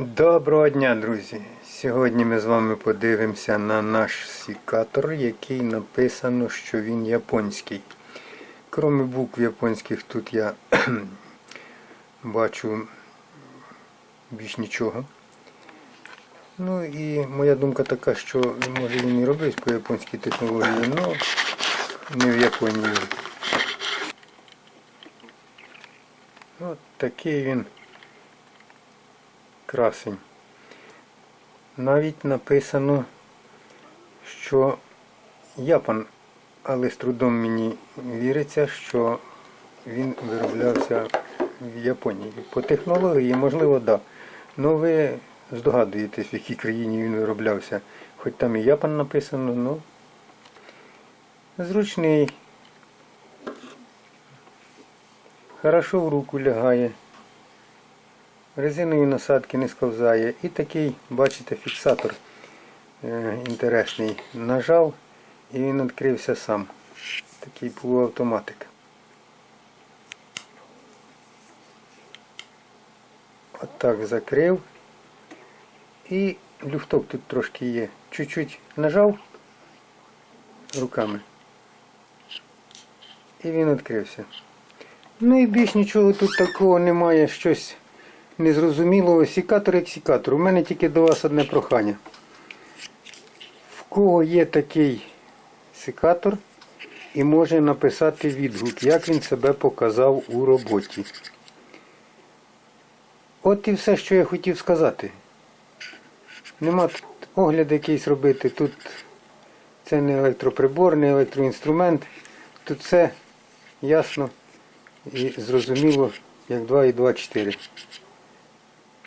Доброго дня, друзі! Сьогодні ми з вами подивимося на наш сікатор, який написано, що він японський. Кроме букв японських, тут я бачу більш нічого. Ну і моя думка така, що може він і робить по японській технології, але не в Японії. От такий він красень. Навіть написано, що Япон, але з трудом мені віриться, що він вироблявся в Японії. По технології, можливо, так. Да. Ну ви здогадуєтесь, в якій країні він вироблявся. Хоч там і Япон написано, ну зручний. Хорошо в руку лягає. Резинові насадки не сковзає. І такий, бачите, фіксатор е, інтересний. Нажав і він відкрився сам. Такий полуавтоматик. Отак закрив. І люфток тут трошки є. Чуть-чуть нажав руками. І він відкрився. Ну і більш нічого тут такого немає, щось незрозумілого. Сікатор як сікатор. У мене тільки до вас одне прохання. В кого є такий секатор і може написати відгук, як він себе показав у роботі. От і все, що я хотів сказати. Нема огляд якийсь робити. Тут це не електроприбор, не електроінструмент. Тут все ясно і зрозуміло, як 2 і 2 4.